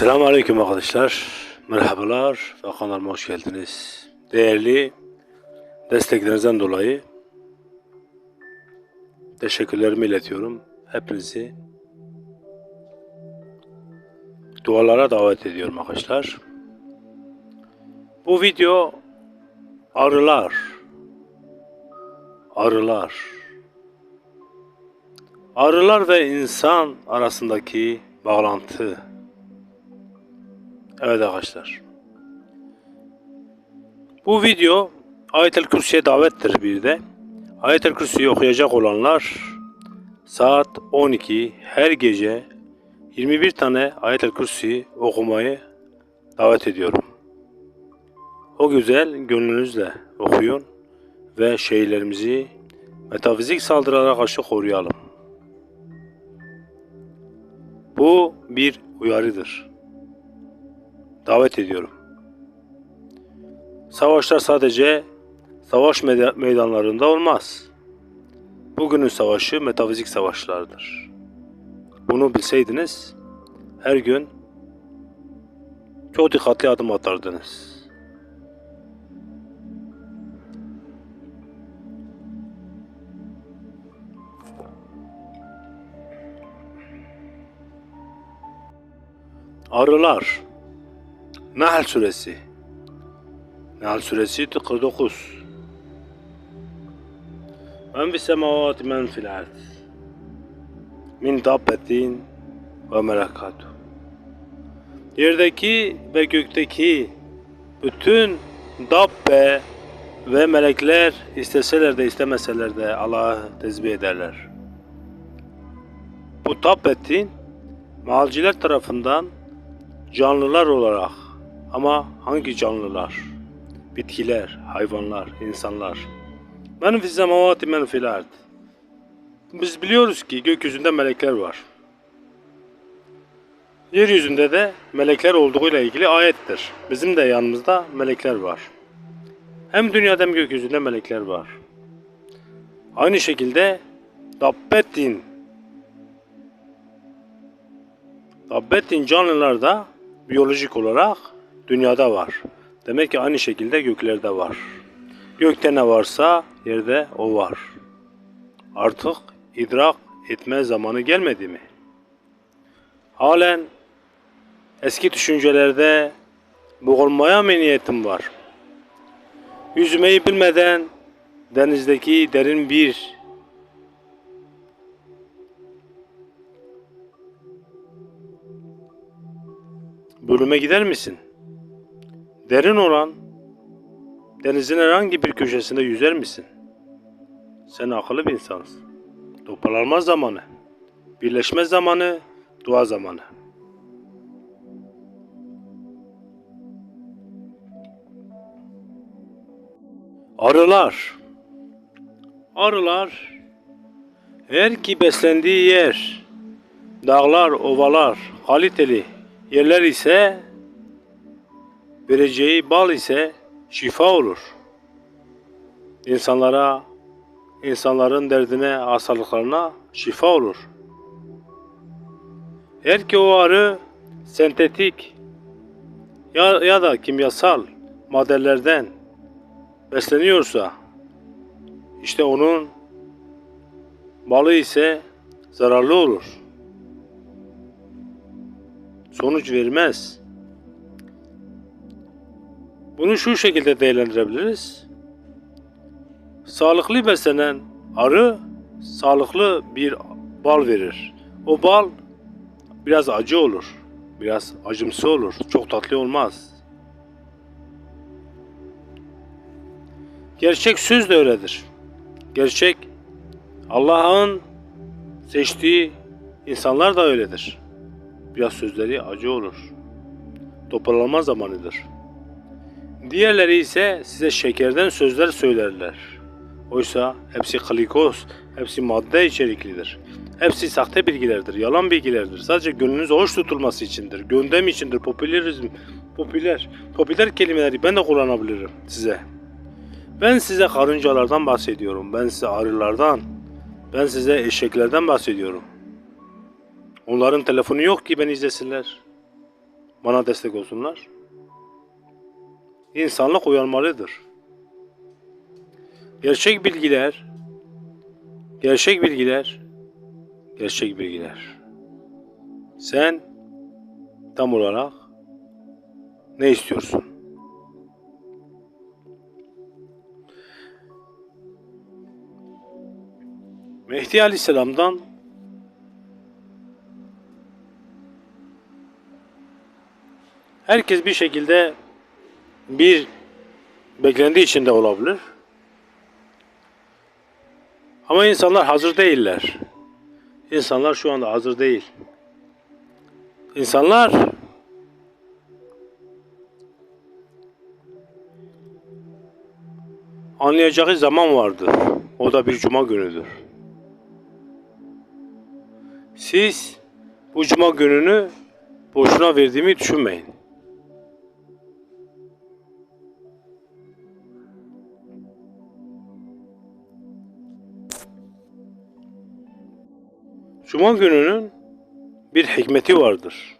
Selamun Aleyküm arkadaşlar. Merhabalar ve kanalıma hoş geldiniz. Değerli desteklerinizden dolayı teşekkürlerimi iletiyorum. Hepinizi dualara davet ediyorum arkadaşlar. Bu video arılar arılar arılar ve insan arasındaki bağlantı Evet arkadaşlar. Bu video Ayet-el Kürsi'ye davettir bir de. Ayet-el Kürsi'yi okuyacak olanlar saat 12 her gece 21 tane Ayet-el Kürsi okumayı davet ediyorum. O güzel gönlünüzle okuyun ve şeylerimizi metafizik saldırılara karşı koruyalım. Bu bir uyarıdır davet ediyorum. Savaşlar sadece savaş meyda- meydanlarında olmaz. Bugünün savaşı metafizik savaşlardır. Bunu bilseydiniz her gün çok dikkatli adım atardınız. Arılar Nahl suresi. Nahl suresi 49 Men bis semavati men fil ard. Min dabbetin ve melekatu Yerdeki ve gökteki bütün dabbe ve melekler isteseler de istemeseler de Allah'ı tezbih ederler. Bu dabbetin malciler tarafından canlılar olarak ama hangi canlılar? Bitkiler, hayvanlar, insanlar. Men fi semavati men fil. Biz biliyoruz ki gökyüzünde melekler var. Yeryüzünde de melekler olduğuyla ilgili ayettir. Bizim de yanımızda melekler var. Hem dünyada hem gökyüzünde melekler var. Aynı şekilde Dabbettin Dabbettin canlılar da biyolojik olarak dünyada var. Demek ki aynı şekilde göklerde var. Gökte ne varsa yerde o var. Artık idrak etme zamanı gelmedi mi? Halen eski düşüncelerde boğulmaya mı niyetim var? Yüzmeyi bilmeden denizdeki derin bir bölüme gider misin? Derin olan denizin herhangi bir köşesinde yüzer misin? Sen akıllı bir insansın. Toparlanma zamanı, birleşme zamanı, dua zamanı. Arılar. Arılar eğer ki beslendiği yer, dağlar, ovalar, kaliteli yerler ise vereceği bal ise şifa olur. İnsanlara, insanların derdine, hastalıklarına şifa olur. Eğer ki o arı sentetik ya, ya da kimyasal maddelerden besleniyorsa işte onun balı ise zararlı olur. Sonuç vermez. Bunu şu şekilde değerlendirebiliriz. Sağlıklı beslenen arı sağlıklı bir bal verir. O bal biraz acı olur. Biraz acımsı olur. Çok tatlı olmaz. Gerçek söz de öyledir. Gerçek Allah'ın seçtiği insanlar da öyledir. Biraz sözleri acı olur. Toparlanma zamanıdır. Diğerleri ise size şekerden sözler söylerler. Oysa hepsi glikoz, hepsi madde içeriklidir. Hepsi sahte bilgilerdir, yalan bilgilerdir. Sadece gönlünüz hoş tutulması içindir, gündem içindir, popülerizm, popüler, popüler kelimeleri ben de kullanabilirim size. Ben size karıncalardan bahsediyorum, ben size arılardan, ben size eşeklerden bahsediyorum. Onların telefonu yok ki beni izlesinler. bana destek olsunlar. İnsanlık uyanmalıdır. Gerçek bilgiler, gerçek bilgiler, gerçek bilgiler. Sen tam olarak ne istiyorsun? Mehdi Aleyhisselam'dan herkes bir şekilde bir beklenti içinde olabilir. Ama insanlar hazır değiller. İnsanlar şu anda hazır değil. İnsanlar anlayacağı zaman vardır. O da bir cuma günüdür. Siz bu cuma gününü boşuna verdiğimi düşünmeyin. Cuma gününün bir hikmeti vardır.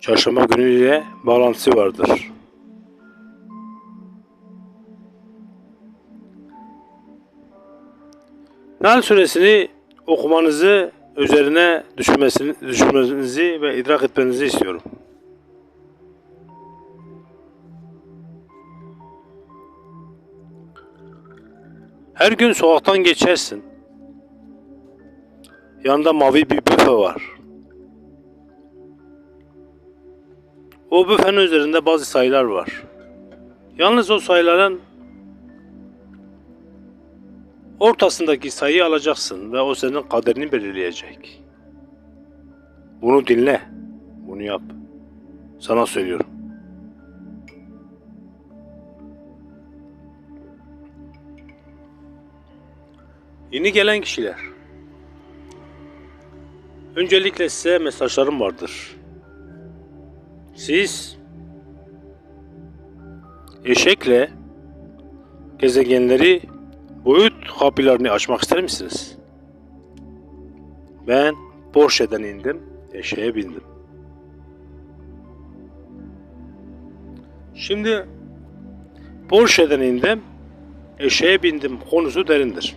Çarşamba günüyle bağlantısı vardır. Nahl suresini okumanızı, üzerine düşünmesini, düşünmenizi ve idrak etmenizi istiyorum. Her gün sokaktan geçersin. Yanında mavi bir büfe var. O büfenin üzerinde bazı sayılar var. Yalnız o sayıların ortasındaki sayıyı alacaksın ve o senin kaderini belirleyecek. Bunu dinle. Bunu yap. Sana söylüyorum. Yeni gelen kişiler. Öncelikle size mesajlarım vardır. Siz eşekle gezegenleri boyut kapılarını açmak ister misiniz? Ben Porsche'den indim, eşeğe bindim. Şimdi Porsche'den indim, eşeğe bindim konusu derindir.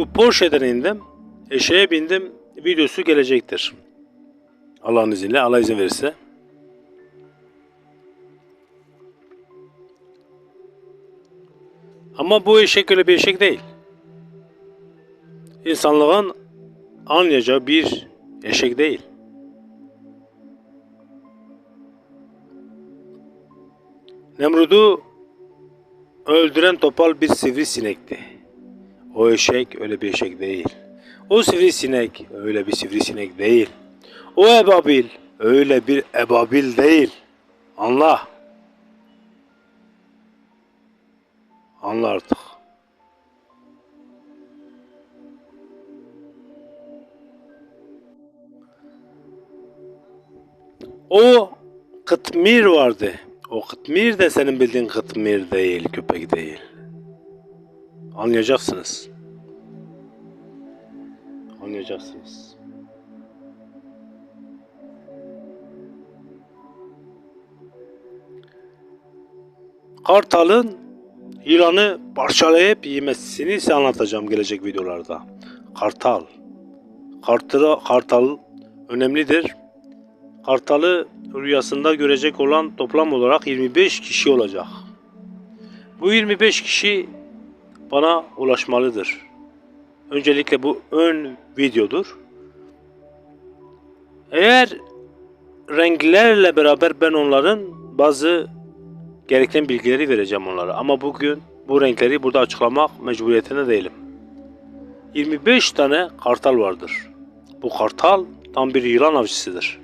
Bu Porsche'den indim, eşeğe bindim videosu gelecektir. Allah'ın izniyle, Allah izin verirse. Ama bu eşek öyle bir eşek değil. İnsanlığın anlayacağı bir eşek değil. Nemrud'u öldüren topal bir sivrisinekti. O eşek öyle bir eşek değil. O sivrisinek öyle bir sivrisinek değil. O ebabil öyle bir ebabil değil. Anla. Anla artık. O kıtmir vardı. O kıtmir de senin bildiğin kıtmir değil, köpek değil. Anlayacaksınız. Anlayacaksınız. Kartalın yılanı parçalayıp yemesini size anlatacağım gelecek videolarda. Kartal. Kartal, kartal önemlidir. Kartalı rüyasında görecek olan toplam olarak 25 kişi olacak. Bu 25 kişi bana ulaşmalıdır. Öncelikle bu ön videodur. Eğer renklerle beraber ben onların bazı gereken bilgileri vereceğim onlara. Ama bugün bu renkleri burada açıklamak mecburiyetinde değilim. 25 tane kartal vardır. Bu kartal tam bir yılan avcısıdır.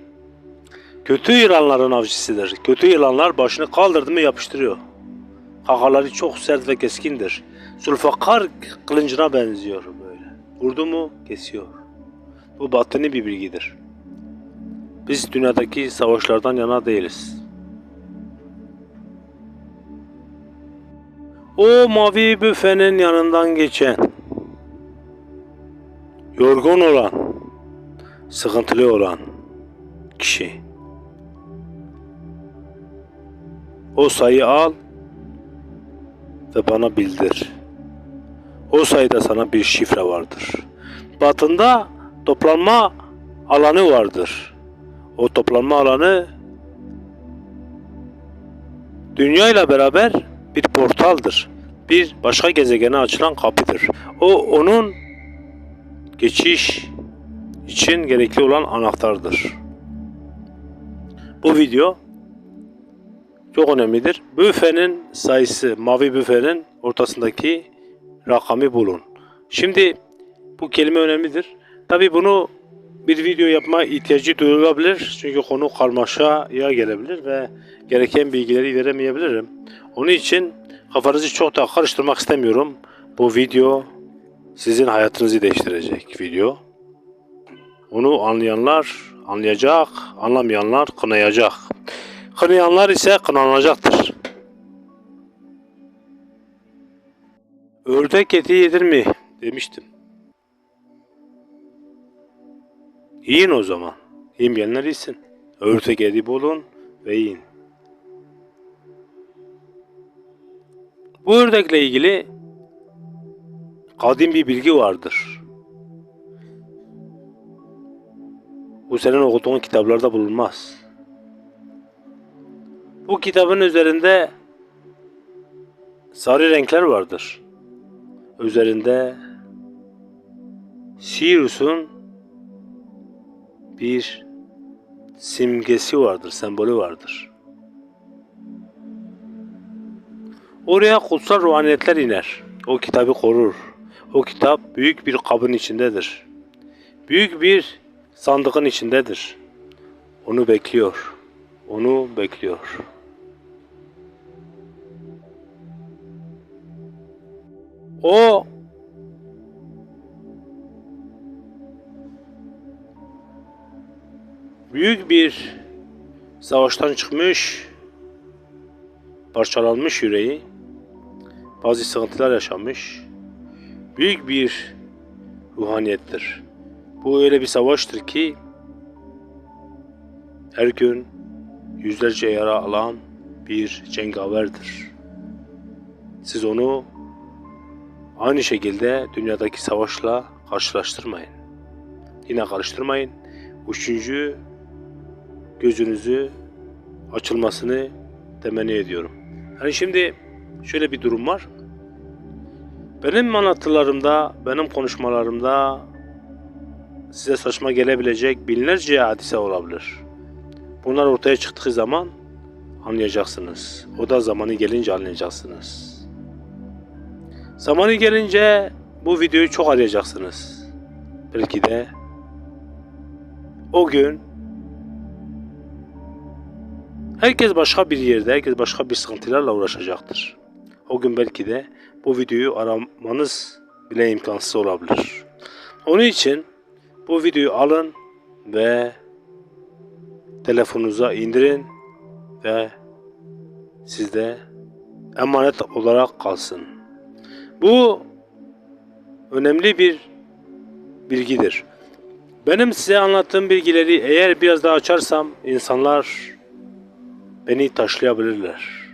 Kötü yılanların avcısıdır. Kötü yılanlar başını kaldırdı mı yapıştırıyor. Kakaları çok sert ve keskindir. Zulfakar kılıncına benziyor böyle. Vurdu mu kesiyor. Bu batını bir bilgidir. Biz dünyadaki savaşlardan yana değiliz. O mavi büfenin yanından geçen yorgun olan, sıkıntılı olan kişi. O sayı al ve bana bildir. O sayıda sana bir şifre vardır. Batında toplanma alanı vardır. O toplanma alanı dünya ile beraber bir portaldır. Bir başka gezegene açılan kapıdır. O onun geçiş için gerekli olan anahtardır. Bu video çok önemlidir. Büfenin sayısı, mavi büfenin ortasındaki rakamı bulun. Şimdi bu kelime önemlidir. Tabi bunu bir video yapma ihtiyacı duyulabilir. Çünkü konu karmaşaya gelebilir ve gereken bilgileri veremeyebilirim. Onun için kafanızı çok da karıştırmak istemiyorum. Bu video sizin hayatınızı değiştirecek video. Onu anlayanlar anlayacak, anlamayanlar kınayacak. Kınayanlar ise kınanacaktır. Ördek eti yedir mi? Demiştim. Yiyin o zaman. Yemeyenler yesin. Ördek eti bulun ve yiyin. Bu ördekle ilgili kadim bir bilgi vardır. Bu senin okuduğun kitaplarda bulunmaz. Bu kitabın üzerinde sarı renkler vardır. Üzerinde Sirius'un bir simgesi vardır, sembolü vardır. Oraya kutsal ruhaniyetler iner. O kitabı korur. O kitap büyük bir kabın içindedir. Büyük bir sandığın içindedir. Onu bekliyor. Onu bekliyor. O büyük bir savaştan çıkmış, parçalanmış yüreği, bazı sıkıntılar yaşamış, büyük bir ruhaniyettir. Bu öyle bir savaştır ki her gün yüzlerce yara alan bir cengaverdir. Siz onu aynı şekilde dünyadaki savaşla karşılaştırmayın. Yine karıştırmayın. Üçüncü gözünüzü açılmasını temenni ediyorum. Hani şimdi şöyle bir durum var. Benim anlatılarımda, benim konuşmalarımda size saçma gelebilecek binlerce hadise olabilir. Bunlar ortaya çıktığı zaman anlayacaksınız. O da zamanı gelince anlayacaksınız. Zamanı gelince bu videoyu çok arayacaksınız. Belki de o gün herkes başka bir yerde, herkes başka bir sıkıntılarla uğraşacaktır. O gün belki de bu videoyu aramanız bile imkansız olabilir. Onun için bu videoyu alın ve telefonunuza indirin ve sizde emanet olarak kalsın. Bu önemli bir bilgidir. Benim size anlattığım bilgileri eğer biraz daha açarsam insanlar beni taşlayabilirler.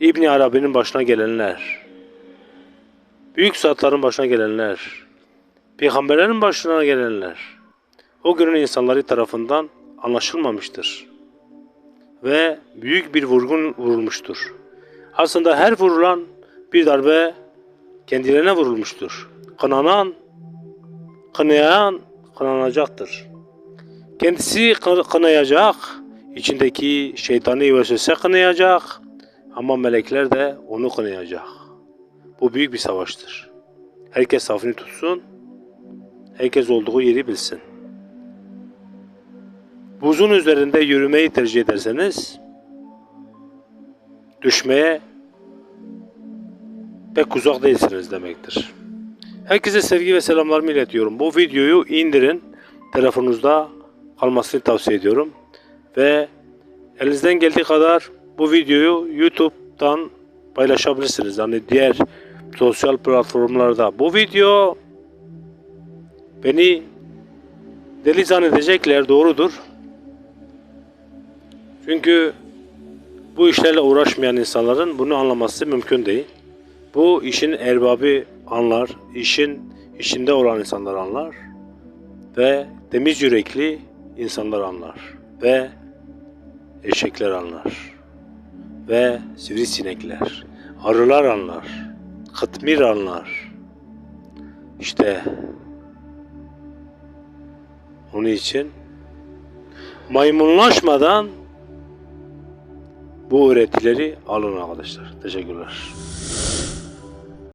İbni Arabi'nin başına gelenler, büyük zatların başına gelenler, peygamberlerin başına gelenler, o günün insanları tarafından anlaşılmamıştır. Ve büyük bir vurgun vurulmuştur. Aslında her vurulan bir darbe kendilerine vurulmuştur. Kınanan, kınayan kınanacaktır. Kendisi kınayacak, içindeki şeytani vesvese kınayacak ama melekler de onu kınayacak. Bu büyük bir savaştır. Herkes safını tutsun, herkes olduğu yeri bilsin. Buzun üzerinde yürümeyi tercih ederseniz, düşmeye pek uzak değilsiniz demektir. Herkese sevgi ve selamlarımı iletiyorum. Bu videoyu indirin, telefonunuzda kalmasını tavsiye ediyorum. Ve elinizden geldiği kadar bu videoyu YouTube'dan paylaşabilirsiniz. Yani diğer sosyal platformlarda. Bu video Beni deli zannedecekler doğrudur. Çünkü bu işlerle uğraşmayan insanların bunu anlaması mümkün değil. Bu işin erbabı anlar, işin içinde olan insanlar anlar ve temiz yürekli insanlar anlar ve eşekler anlar ve sivrisinekler, arılar anlar, kıtmir anlar. İşte onun için maymunlaşmadan bu öğretileri alın arkadaşlar. Teşekkürler.